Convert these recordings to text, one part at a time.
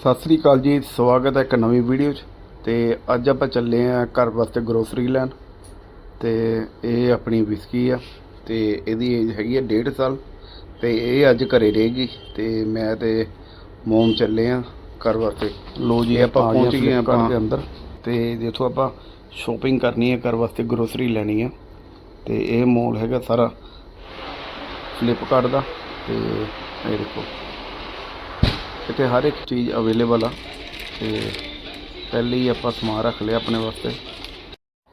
ਸਤਿ ਸ੍ਰੀ ਅਕਾਲ ਜੀ ਸਵਾਗਤ ਹੈ ਇੱਕ ਨਵੀਂ ਵੀਡੀਓ 'ਚ। ਤੇ ਅੱਜ ਆਪਾਂ ਚੱਲੇ ਆਂ ਘਰ ਵਾਸਤੇ ਗਰੋਸਰੀ ਲੈਣ। ਤੇ ਇਹ ਆਪਣੀ ਵਿਸਕੀ ਆ ਤੇ ਇਹਦੀ ਏਜ ਹੈਗੀ ਆ 1.5 ਸਾਲ। ਤੇ ਇਹ ਅੱਜ ਘਰੇ ਰਹੇਗੀ ਤੇ ਮੈਂ ਤੇ ਮੋਮ ਚੱਲੇ ਆਂ ਘਰ ਵਾਸਤੇ। ਲੋ ਜੀ ਆਪਾਂ ਪਹੁੰਚ ਗਏ ਆਂ ਆਪਾਂ। ਦੇ ਅੰਦਰ। ਤੇ ਜਿੱਥੋਂ ਆਪਾਂ ਸ਼ੋਪਿੰਗ ਕਰਨੀ ਹੈ ਘਰ ਵਾਸਤੇ ਗਰੋਸਰੀ ਲੈਣੀ ਆ। ਤੇ ਇਹ ਮੋਲ ਹੈਗਾ ਸਾਰਾ ਫਲਿੱਪਕਾਰਟ ਦਾ। ਤੇ ਇਹ ਦੇਖੋ। ਇੱਥੇ ਹਰ ਇੱਕ ਚੀਜ਼ ਅਵੇਲੇਬਲ ਆ ਤੇ ਪਹਿਲੇ ਹੀ ਆਪਾਂ ਸਮਾਨ ਰੱਖ ਲਿਆ ਆਪਣੇ ਵਾਸਤੇ।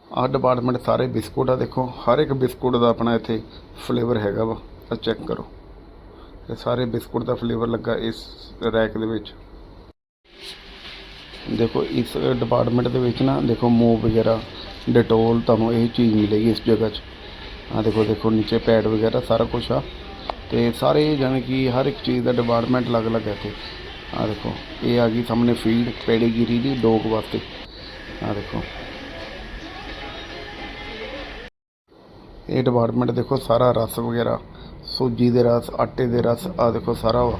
ਆਹ ਡਿਪਾਰਟਮੈਂਟ ਸਾਰੇ ਬਿਸਕੁਟ ਆ, ਦੇਖੋ, ਹਰ ਇੱਕ ਬਿਸਕੁਟ ਦਾ ਆਪਣਾ ਇੱਥੇ ਫਲੇਵਰ ਹੈਗਾ ਵਾ ਆ ਚੈੱਕ ਕਰੋ। ਇਹ ਸਾਰੇ ਬਿਸਕੁਟ ਦਾ ਫਲੇਵਰ ਲੱਗਾ ਇਸ ਰੈਕ ਦੇ ਵਿੱਚ। ਦੇਖੋ, ਇਸ ਡਿਪਾਰਟਮੈਂਟ ਦੇ ਵਿੱਚ ਨਾ, ਦੇਖੋ ਮੂਵ ਵਗੈਰਾ, ਡਿਟੋਲ ਤੁਹਾਨੂੰ ਇਹ ਚੀਜ਼ ਮਿਲੇਗੀ ਇਸ ਜਗ੍ਹਾ 'ਚ। ਆ ਦੇਖੋ ਦੇਖੋ, ਨੀਚੇ ਪੈਡ ਵਗੈਰਾ ਸਾਰਾ ਕੁਝ ਆ। ਤੇ ਸਾਰੇ ਜਾਣੀ ਕਿ ਹਰ ਇੱਕ ਚੀਜ਼ ਦਾ ਡਿਪਾਰਟਮੈਂਟ ਅਲੱਗ-ਅਲੱਗ ਹੈ ਇੱਥੇ। ਆ ਦੇਖੋ, ਇਹ ਆ ਗਈ ਸਾਹਮਣੇ ਫੀਲਡ ਪੈਡੀਗਿਰੀ ਦੀ, ਡੋਗ ਵਾਸਤੇ। ਆ ਦੇਖੋ। ਇਹ ਡਿਪਾਰਟਮੈਂਟ ਦੇਖੋ, ਸਾਰਾ ਰਸ ਵਗੈਰਾ, ਸੂਜੀ ਦੇ ਰਸ, ਆਟੇ ਦੇ ਰਸ ਆ ਦੇਖੋ ਸਾਰਾ ਵਾ।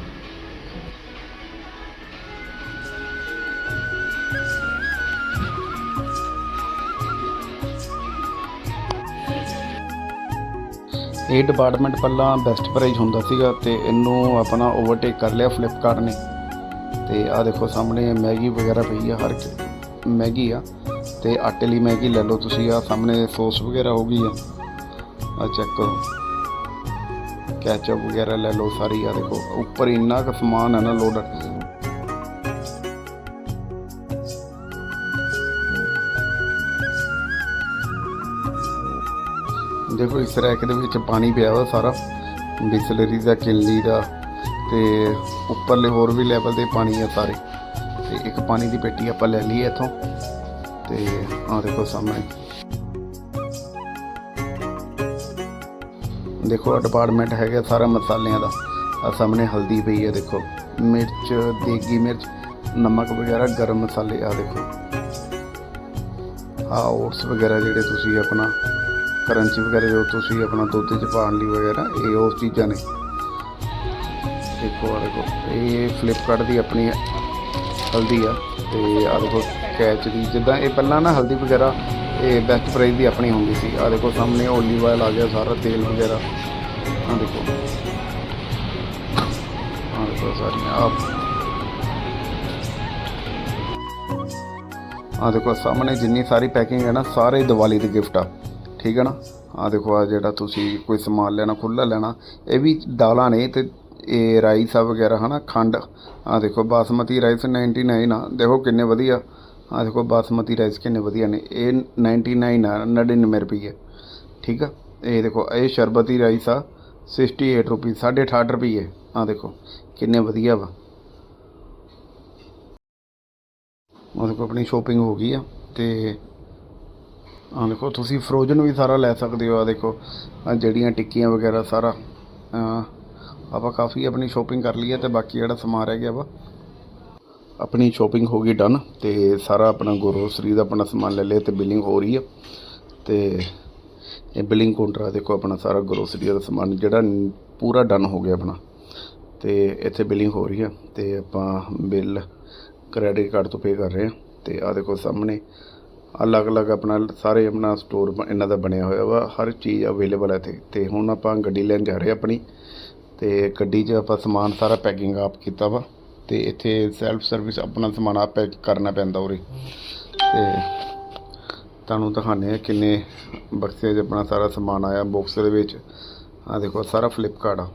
ਇਹ ਡਿਪਾਰਟਮੈਂਟ ਪਹਿਲਾਂ ਬੈਸਟ ਪ੍ਰਾਈਜ਼ ਹੁੰਦਾ ਸੀਗਾ ਤੇ ਇਹਨੂੰ ਆਪਣਾ ਓਵਰਟੇਕ ਕਰ ਲਿਆ ਫਲਿੱਪਕਾਰਟ ਨੇ। ਤੇ ਆ ਦੇਖੋ ਸਾਹਮਣੇ ਮੈਗੀ ਵਗੈਰਾ ਪਈ ਆ, ਹਰ ਮੈਗੀ ਆ। ਤੇ ਆਟੇ ਲਈ ਮੈਗੀ ਲੈ ਲਓ ਤੁਸੀਂ ਆ ਸਾਹਮਣੇ ਸੌਸ ਵਗੈਰਾ ਹੋ ਗਈ ਆ। ਆ ਚੈੱਕ ਕਰੋ। ਕੈਚਅਪ ਵਗੈਰਾ ਲੈ ਲਓ ਸਾਰੀ ਆ ਦੇਖੋ, ਉੱਪਰ ਇੰਨਾ ਕੁ ਸਮਾਨ ਹੈ ਨਾ ਲੋਡ ਦੇਖੋ ਇਸ ਰੈਕ ਦੇ ਵਿੱਚ ਪਾਣੀ ਪਿਆ ਵਾ ਸਾਰਾ, ਬਿਸਲਰੀ ਦਾ ਕਿੱਲੀ ਦਾ ਤੇ ਉੱਪਰਲੇ ਹੋਰ ਵੀ ਲੈਵਲ ਦੇ ਪਾਣੀ ਆ ਸਾਰੇ। ਤੇ ਇੱਕ ਪਾਣੀ ਦੀ ਪੇਟੀ ਆਪਾਂ ਲੈ ਲਈ ਇੱਥੋਂ। ਤੇ ਆਹ ਦੇਖੋ ਸਾਹਮਣੇ। ਦੇਖੋ ਡਿਪਾਰਟਮੈਂਟ ਹੈਗਾ ਸਾਰਾ ਮਸਾਲਿਆਂ ਦਾ। ਆ ਸਾਹਮਣੇ ਹਲਦੀ ਪਈ ਹੈ ਦੇਖੋ। ਮਿਰਚ, ਦੇਗੀ ਮਿਰਚ, ਨਮਕ ਵਗੈਰਾ, ਗਰਮ ਮਸਾਲੇ ਆ ਦੇਖੋ। ਆ ਓਟਸ ਵਗੈਰਾ ਜਿਹੜੇ ਤੁਸੀਂ ਆਪਣਾ, ਕਰੰਚੀ ਵਗੈਰਾ ਜੋ ਤੁਸੀਂ ਆਪਣਾ ਦੁੱਧ ਚ ਪਾਉਣ ਲਈ ਵਗੈਰਾ, ਇਹ ਉਹ ਚੀਜ਼ਾਂ ਨੇ। ਦੇਖੋ ਆ ਦੇਖੋ, ਇਹ ਫਲਿੱਪਕਾਰਟ ਦੀ ਆਪਣੀ ਹਲਦੀ ਆ ਤੇ ਆ ਦੇਖੋ, ਕੈਚ ਦੀ, ਜਿੱਦਾਂ ਇਹ ਪਹਿਲਾਂ ਨਾ ਹਲਦੀ ਵਗੈਰਾ, ਇਹ ਬੈਸਟ ਪ੍ਰਾਈਸ ਦੀ ਆਪਣੀ ਹੁੰਦੀ ਸੀ। ਆ ਦੇਖੋ, ਸਾਹਮਣੇ ਓਲੀਵ ਆਇਲ ਆ ਗਿਆ, ਸਾਰਾ ਤੇਲ ਵਗੈਰਾ। ਆ ਦੇਖੋ। ਆ ਦੇਖੋ ਸਾਰੀਆਂ ਆ ਆ ਦੇਖੋ, ਸਾਹਮਣੇ ਜਿੰਨੀ ਸਾਰੀ ਪੈਕਿੰਗ ਹੈ ਨਾ, ਸਾਰੇ ਦੀਵਾਲੀ ਦੇ ਗਿਫਟ ਆ। ਠੀਕ ਹੈ ਨਾ? ਆ ਦੇਖੋ ਆ ਜਿਹੜਾ ਤੁਸੀਂ ਕੋਈ ਸਮਾਨ ਲੈਣਾ ਖੁੱਲਾ ਲੈਣਾ, ਇਹ ਵੀ ਦਾਲਾਂ ਨੇ ਤੇ ਇਹ ਰਾਈਸ ਆ ਵਗੈਰਾ, ਹਨਾ, ਖੰਡ। ਆ ਦੇਖੋ, ਬਾਸਮਤੀ ਰਾਈਸ 99 ਆ। ਦੇਖੋ ਕਿੰਨੇ ਵਧੀਆ। ਆ ਦੇਖੋ, ਬਾਸਮਤੀ ਰਾਈਸ ਕਿੰਨੇ ਵਧੀਆ ਨੇ। ਇਹ 99 ਆ 99 ਰੁਪਏ ਠੀਕ ਆ? ਇਹ ਦੇਖੋ, ਇਹ ਸ਼ਰਬਤੀ ਰਾਈਸ ਆ 68 ਰੁਪਏ 68 ਰੁਪਏ ਆ ਦੇਖੋ, ਕਿੰਨੇ ਵਧੀਆ ਵਾ। ਉਹ ਦੇਖੋ, ਆਪਣੀ ਸ਼ੋਪਿੰਗ ਹੋ ਗਈ ਆ, ਤੇ ਆ ਦੇਖੋ, ਤੁਸੀਂ ਫਰੋਜ਼ਨ ਵੀ ਸਾਰਾ ਲੈ ਸਕਦੇ ਹੋ ਆ ਦੇਖੋ। ਜਿਹੜੀਆਂ ਟਿੱਕੀਆਂ ਵਗੈਰਾ ਸਾਰਾ ਆਪਾਂ ਕਾਫੀ ਆਪਣੀ ਸ਼ੋਪਿੰਗ ਕਰ ਲਈ ਹੈ ਤੇ ਬਾਕੀ ਜਿਹੜਾ ਸਮਾਨ ਰਹਿ ਗਿਆ ਵਾ, ਆਪਣੀ ਸ਼ੋਪਿੰਗ ਹੋ ਗਈ ਡਨ ਤੇ ਸਾਰਾ ਆਪਣਾ ਗਰੋਸਰੀ ਦਾ ਆਪਣਾ ਸਮਾਨ ਲੈ ਲਿਆ ਤੇ ਬਿਲਿੰਗ ਹੋ ਰਹੀ ਆ। ਤੇ ਇਹ ਬਿਲਿੰਗ ਕਾਊਂਟਰ ਆ, ਦੇਖੋ ਆਪਣਾ ਸਾਰਾ ਗਰੋਸਰੀ ਦਾ ਸਮਾਨ ਜਿਹੜਾ ਪੂਰਾ ਡਨ ਹੋ ਗਿਆ ਆਪਣਾ। ਤੇ ਇੱਥੇ ਬਿਲਿੰਗ ਹੋ ਰਹੀ ਆ ਤੇ ਆਪਾਂ ਬਿੱਲ ਕ੍ਰੈਡਿਟ ਕਾਰਡ ਤੋਂ ਪੇ ਕਰ ਰਹੇ ਹਾਂ ਤੇ ਆ ਦੇਖੋ ਸਾਹਮਣੇ, ਅਲੱਗ-ਅਲੱਗ ਆਪਣਾ ਸਾਰੇ ਆਪਣਾ ਸਟੋਰ ਇਹਨਾਂ ਦਾ ਬਣਿਆ ਹੋਇਆ ਵਾ, ਹਰ ਚੀਜ਼ ਅਵੇਲੇਬਲ ਹੈ ਇੱਥੇ। ਤੇ ਹੁਣ ਆਪਾਂ ਗੱਡੀ ਲੈਣ ਜਾ ਰਹੇ ਆਪਣੀ। ਤੇ ਗੱਡੀ 'ਚ ਆਪਾਂ ਸਮਾਨ ਸਾਰਾ ਪੈਕਿੰਗ ਆਪ ਕੀਤਾ ਵਾ ਤੇ ਇੱਥੇ ਸੈਲਫ ਸਰਵਿਸ ਆਪਣਾ ਸਮਾਨ ਆਪ ਪੈਕ ਕਰਨਾ ਪੈਂਦਾ ਉਰੇ। ਤੇ ਤੁਹਾਨੂੰ ਦਿਖਾਉਂਦੇ ਆ ਕਿੰਨੇ ਬਕਸੇ 'ਚ ਆਪਣਾ ਸਾਰਾ ਸਮਾਨ ਆਇਆ ਬਾਕਸ ਦੇ ਵਿੱਚ। ਆ ਦੇਖੋ, ਸਾਰਾ ਫਲਿੱਪਕਾਰਟ ਆ।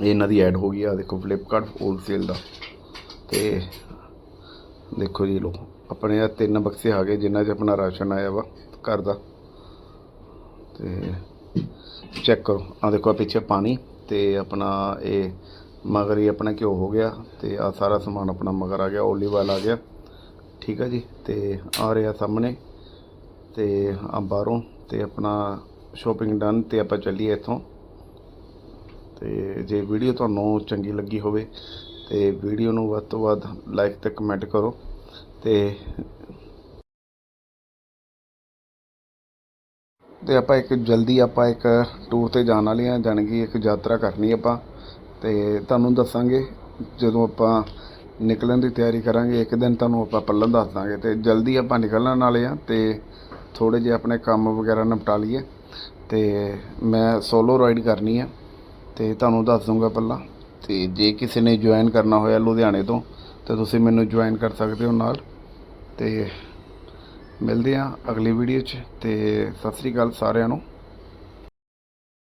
ਇਹ ਇਹਨਾਂ ਦੀ ਐਡ ਹੋ ਗਈ ਆ। ਦੇਖੋ ਫਲਿੱਪਕਾਰਟ ਹੋਲਸੇਲ ਦਾ। ਤੇ ਦੇਖੋ ਜੀ ਲੋ ਆਪਣੇ ਆ ਤਿੰਨ ਬਕਸੇ ਆ ਗਏ ਜਿਨ੍ਹਾਂ 'ਚ ਆਪਣਾ ਰਾਸ਼ਨ ਆਇਆ ਵਾ ਘਰ ਦਾ। ਤੇ ਚੈੱਕ ਕਰੋ। ਆ ਦੇਖੋ ਪਿੱਛੇ ਪਾਣੀ। ਤੇ ਆਪਣਾ ਇਹ ਮਗਰ ਹੀ ਆਪਣਾ ਘਿਓ ਹੋ ਗਿਆ ਤੇ ਆ ਸਾਰਾ ਸਮਾਨ ਆਪਣਾ ਮਗਰ ਆ ਗਿਆ ਓਲੀਵ ਆਇਲ ਆ ਗਿਆ। ਠੀਕ ਆ ਜੀ, ਤੇ ਆ ਰਿਹਾ ਸਾਹਮਣੇ ਤੇ ਆ ਬਾਹਰੋਂ ਤੇ ਆਪਣਾ ਸ਼ੋਪਿੰਗ ਡਨ ਤੇ ਆਪਾਂ ਚੱਲੀਏ ਇੱਥੋਂ। ਤੇ ਜੇ ਵੀਡੀਓ ਤੁਹਾਨੂੰ ਚੰਗੀ ਲੱਗੀ ਹੋਵੇ ਤੇ ਵੀਡੀਓ ਨੂੰ ਵੱਧ ਤੋਂ ਵੱਧ ਲਾਈਕ ਤੇ ਕਮੈਂਟ ਕਰੋ ਤੇ ਅਤੇ ਆਪਾਂ ਇੱਕ ਜਲਦੀ ਆਪਾਂ ਇੱਕ ਟੂਰ ਤੇ ਜਾਣ ਵਾਲੇ ਹਾਂ, ਜਾਣੀ ਕਿ ਇੱਕ ਯਾਤਰਾ ਕਰਨੀ ਆਪਾਂ। ਅਤੇ ਤੁਹਾਨੂੰ ਦੱਸਾਂਗੇ, ਜਦੋਂ ਆਪਾਂ ਨਿਕਲਣ ਦੀ ਤਿਆਰੀ ਕਰਾਂਗੇ, ਇੱਕ ਦਿਨ ਤੁਹਾਨੂੰ ਆਪਾਂ ਪੱਲਣ ਦੱਸ ਦਾਂਗੇ। ਅਤੇ ਜਲਦੀ ਆਪਾਂ ਨਿਕਲਣ ਵਾਲੇ ਹਾਂ ਅਤੇ ਥੋੜ੍ਹੇ ਜਿਹੇ ਆਪਣੇ ਕੰਮ ਵਗੈਰਾ ਨਿਪਟਾ ਲਈਏ। ਤੇ ਮੈਂ ਸੋਲੋ ਰਾਈਡ ਕਰਨੀ ਆ ਅਤੇ ਤੁਹਾਨੂੰ ਦੱਸ ਦੂੰਗਾ ਪੱਲਾ। ਅਤੇ ਜੇ ਕਿਸੇ ਨੇ ਜੁਆਇਨ ਕਰਨਾ ਹੋਇਆ ਲੁਧਿਆਣੇ ਤੋਂ, ਤਾਂ ਤੁਸੀਂ ਮੈਨੂੰ ਜੁਆਇਨ ਕਰ ਸਕਦੇ ਹੋ ਨਾਲ। ਅਤੇ ਮਿਲਦੇ ਹਾਂ ਅਗਲੀ ਵੀਡੀਓ 'ਚ ਅਤੇ ਸਤਿ ਸ੍ਰੀ ਅਕਾਲ ਸਾਰਿਆਂ ਨੂੰ।